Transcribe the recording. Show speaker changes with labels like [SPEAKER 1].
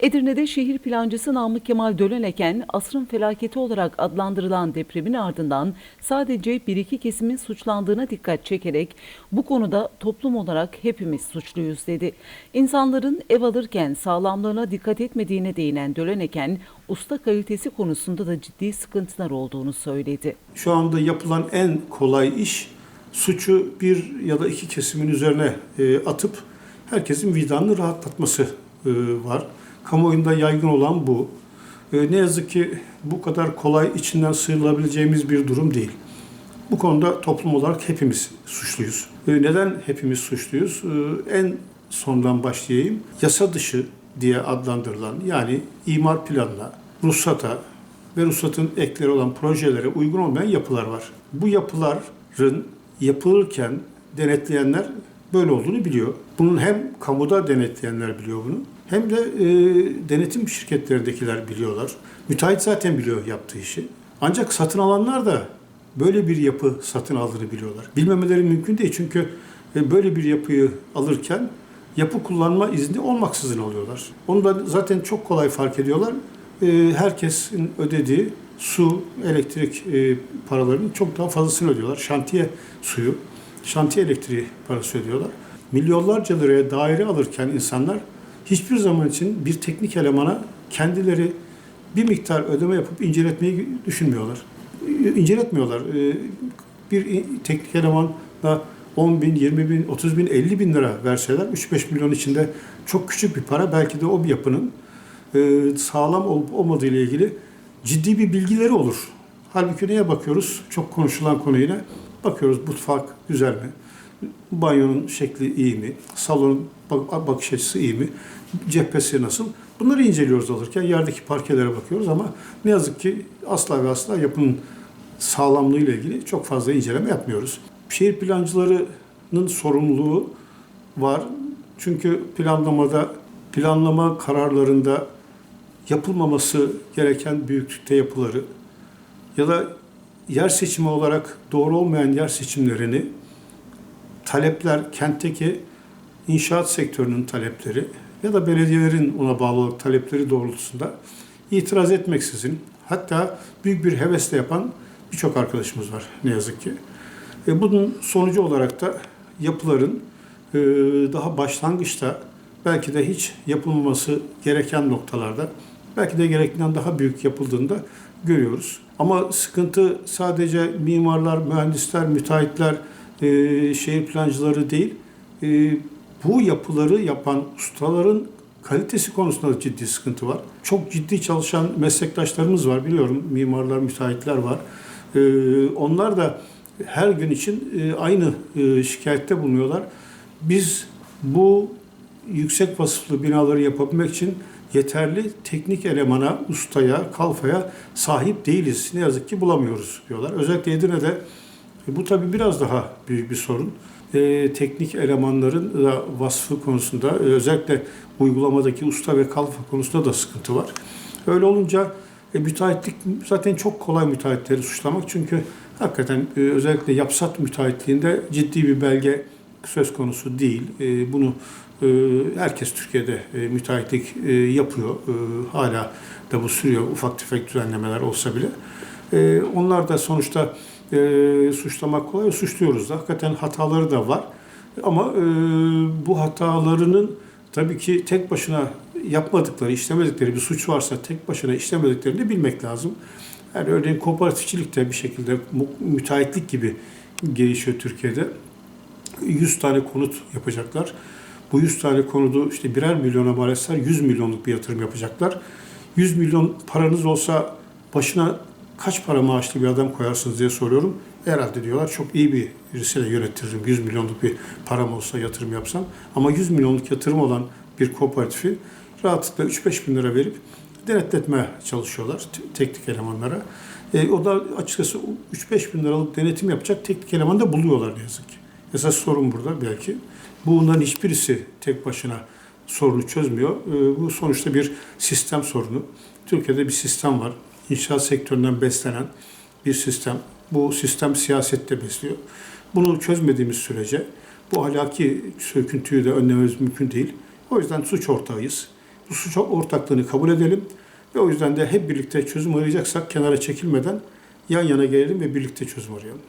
[SPEAKER 1] Edirne'de şehir plancısı Namık Kemal Dölöneken, asrın felaketi olarak adlandırılan depremin ardından sadece bir iki kesimin suçlandığına dikkat çekerek bu konuda toplum olarak hepimiz suçluyuz dedi. İnsanların ev alırken sağlamlığına dikkat etmediğine değinen Dölöneken, usta kalitesi konusunda da ciddi sıkıntılar olduğunu söyledi.
[SPEAKER 2] Şu anda yapılan en kolay iş suçu bir ya da iki kesimin üzerine e, atıp herkesin vicdanını rahatlatması e, var. Kamuoyunda yaygın olan bu. E, ne yazık ki bu kadar kolay içinden sıyrılabileceğimiz bir durum değil. Bu konuda toplum olarak hepimiz suçluyuz. E, neden hepimiz suçluyuz? E, en sondan başlayayım. Yasa dışı diye adlandırılan yani imar planına, ruhsata ve ruhsatın ekleri olan projelere uygun olmayan yapılar var. Bu yapıların yapılırken denetleyenler böyle olduğunu biliyor. Bunun hem kamuda denetleyenler biliyor bunu hem de e, denetim şirketlerindekiler biliyorlar. Müteahhit zaten biliyor yaptığı işi. Ancak satın alanlar da böyle bir yapı satın aldığını biliyorlar. Bilmemeleri mümkün değil çünkü e, böyle bir yapıyı alırken yapı kullanma izni olmaksızın alıyorlar. Onu da zaten çok kolay fark ediyorlar. E, herkesin ödediği su, elektrik e, paralarının çok daha fazlasını ödüyorlar. Şantiye suyu, şantiye elektriği parası ödüyorlar. Milyonlarca liraya daire alırken insanlar hiçbir zaman için bir teknik elemana kendileri bir miktar ödeme yapıp inceletmeyi düşünmüyorlar. İnceletmiyorlar. E, Bir teknik elemanda 10 bin, 20 bin, 30 bin, 50 bin lira verseler 3-5 milyon içinde çok küçük bir para. Belki de o bir yapının e, sağlam olup olmadığı ile ilgili ciddi bir bilgileri olur. Halbuki neye bakıyoruz? Çok konuşulan konu yine. Bakıyoruz mutfak güzel mi? Banyonun şekli iyi mi? Salonun bak- bakış açısı iyi mi? Cephesi nasıl? Bunları inceliyoruz alırken. Yerdeki parkelere bakıyoruz ama ne yazık ki asla ve asla yapının sağlamlığı ile ilgili çok fazla inceleme yapmıyoruz. Şehir plancılarının sorumluluğu var. Çünkü planlamada, planlama kararlarında yapılmaması gereken büyüklükte yapıları ya da yer seçimi olarak doğru olmayan yer seçimlerini talepler, kentteki inşaat sektörünün talepleri ya da belediyelerin ona bağlı olarak talepleri doğrultusunda itiraz etmeksizin hatta büyük bir hevesle yapan birçok arkadaşımız var ne yazık ki. E, bunun sonucu olarak da yapıların e, daha başlangıçta belki de hiç yapılmaması gereken noktalarda belki de gerektiğinden daha büyük yapıldığında görüyoruz. Ama sıkıntı sadece mimarlar, mühendisler, müteahhitler, e, şehir plancıları değil, e, bu yapıları yapan ustaların kalitesi konusunda da ciddi sıkıntı var. Çok ciddi çalışan meslektaşlarımız var biliyorum. Mimarlar, müteahhitler var. E, onlar da her gün için e, aynı e, şikayette bulunuyorlar. Biz bu yüksek vasıflı binaları yapabilmek için yeterli teknik elemana, ustaya, kalfaya sahip değiliz. Ne yazık ki bulamıyoruz diyorlar. Özellikle Edirne'de e, bu tabii biraz daha büyük bir sorun. E, teknik elemanların da vasfı konusunda e, özellikle uygulamadaki usta ve kalfa konusunda da sıkıntı var. Öyle olunca e, müteahhitlik zaten çok kolay müteahhitleri suçlamak çünkü hakikaten e, özellikle yapsat müteahhitliğinde ciddi bir belge söz konusu değil. E, bunu e, herkes Türkiye'de e, müteahhitlik yapıyor. Hala da bu sürüyor ufak tefek düzenlemeler olsa bile. Onlar da sonuçta suçlamak kolay, suçluyoruz da. Hakikaten hataları da var. Ama bu hatalarının tabii ki tek başına yapmadıkları, işlemedikleri bir suç varsa tek başına işlemediklerini bilmek lazım. Yani örneğin kooperatifçilik de bir şekilde müteahhitlik gibi gelişiyor Türkiye'de. 100 tane konut yapacaklar. Bu 100 tane konudu işte birer milyona mal etseler 100 milyonluk bir yatırım yapacaklar. 100 milyon paranız olsa başına kaç para maaşlı bir adam koyarsınız diye soruyorum. Herhalde diyorlar çok iyi bir birisiyle yönetirim. 100 milyonluk bir param olsa yatırım yapsam. Ama 100 milyonluk yatırım olan bir kooperatifi rahatlıkla 3-5 bin lira verip denetletmeye çalışıyorlar teknik elemanlara. E, o da açıkçası 3-5 bin liralık denetim yapacak teknik eleman da buluyorlar ne yazık ki. Esas sorun burada belki. Bunların hiçbirisi tek başına sorunu çözmüyor. E, bu sonuçta bir sistem sorunu. Türkiye'de bir sistem var. İnşaat sektöründen beslenen bir sistem. Bu sistem siyasette besliyor. Bunu çözmediğimiz sürece bu ahlaki söküntüyü de önlememiz mümkün değil. O yüzden suç ortağıyız. bu suç ortaklığını kabul edelim ve o yüzden de hep birlikte çözüm arayacaksak kenara çekilmeden yan yana gelelim ve birlikte çözüm arayalım.